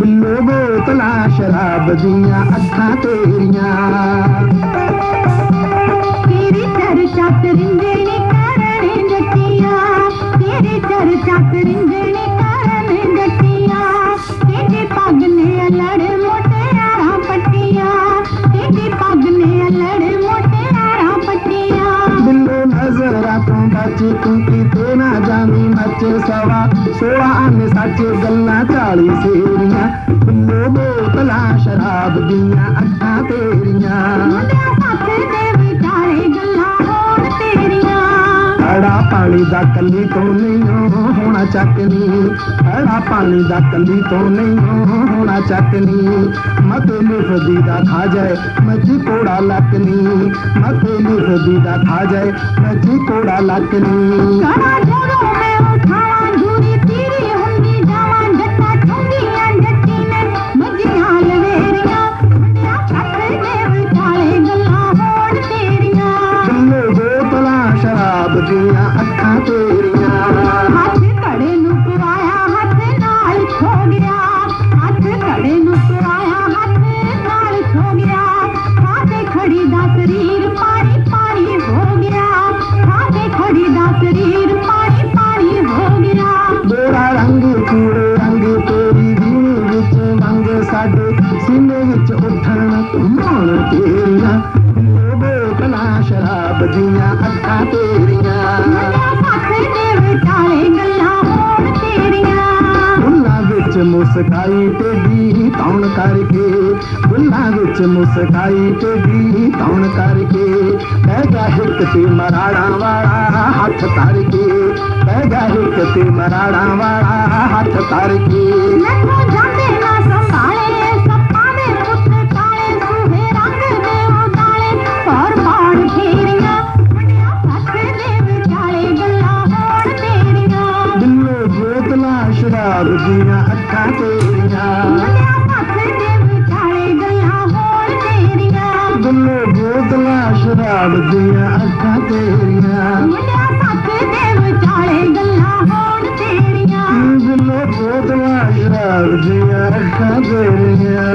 ਬਿੱਲੋ ਬੋਤਲਾ ਸ਼ਰਾਬ ਦੀਆਂ ਅੱਖਾਂ ਤੇਰੀਆਂ। ਤੇਰੀ ਚਰਚਾ ਤਰਿੰਦੇ ਨੇ ਕਰਨੇ ਜੱਟੀਆਂ। ਤੇਰੀ ਚਰਚਾ ਤਰਿੰਦੇ ਨੇ ਕਰਨੇ ਜੱਟੀਆਂ। ਤੇਰੇ ਪੱਗ ਨੇ ਲੜ ਮੋਟਿਆਰਾਂ ਪੱਟੀਆਂ। ਤੇਰੇ ਪੱਗ ਨੇ ਲੜ ਮੋਟਿਆਰਾਂ ਪੱਟੀਆਂ। ਬਿੱਲੋ ਨਜ਼ਰਾਂ ਤੋਂ ਬਚ ਤੂੰ ਕਿਤੇ ਨਾ ਜਾਵੀਂ। ਮੱਚ ਸਵਾ ਸੋਲਾਂ ਅੰਨ ਸੱਚ ਗੱਲਾਂ ਚਾਲੀ ਸੇਰੀਆਂ ਬਿੱਲੋ ਬੋਤਲਾਂ ਸ਼ਰਾਬ ਦੀਆਂ ਅੱਖਾਂ ਤੇਰੀਆਂ। ਅੜਾ ਪਾਣੀ ਦਾ ਕੱਲੀ ਤੋਂ ਨਹੀਂ ਹੋਣਾ ਚੱਕਨੀ। ਅੜਾ ਪਾਣੀ ਦਾ ਕੱਲੀ ਤੋਂ ਨਹੀਂ ਹੋਣਾ ਚੱਕਨੀ। ਮਤੇ ਲਿਖਦੀ ਦਾ ਖਾ ਜਾਏ ਮੱਝੀ ਕੋੜਾ ਲੱਕਨੀ। ਮਤੇ ਲਿਖਦੀ ਦਾ ਖਾ ਜਾਏ ਮੱਝੀ ਕੋੜਾ ਲੱਕਨੀ। ਕਣਾ ਸ਼ਰਾਬ ਦੀਆਂ ਅੱਖਾਂ ਤੇਰੀਆਂ। ਬੁੱਲਾਂ ਵਿੱਚ ਮੁਸਕਾਈ ਤੇਰੀ ਤੌਣ ਕਰਕੇ ਬੁੱਲਾਂ ਵਿੱਚ ਮੁਸਕਾਈ ਤੇਰੀ ਤੌਣ ਕਰਕੇ ਬਹਿ ਜਾ ਹਿੱਕ ਤੇ ਮਰਾੜਾਂ ਵਾਲਾ ਹੱਥ ਧਰ ਕੇ ਬਹਿ ਜਾ ਹਿੱਕ ਤੇ ਮਰਾੜਾਂ ਵਾਲਾ ਹੱਥ ਧਰ ਕੇ। ਦੀਆਂ ਅੱਖਾਂ ਤੇਰੀਆਂ। ਮੁੰਡਿਆਂ ਹੱਥ ਦੇ ਵਿਚਾਲੇ ਗੱਲਾਂ ਹੋਣ ਤੇਰੀਆਂ। ਬਿੱਲੋ ਬੋਤਲਾਂ ਸ਼ਰਾਬ ਦੀਆਂ ਅੱਖਾਂ ਤੇਰੀਆਂ। ਮੁੰਡਿਆਂ ਹੱਥ ਦੇ ਵਿਚਾਲੇ ਗੱਲਾਂ ਹੋਣ ਤੇਰੀਆਂ। ਬਿੱਲੋ ਬੋਤਲਾਂ ਸ਼ਰਾਬ ਦੀਆਂ ਅੱਖਾਂ ਤੇਰੀਆਂ।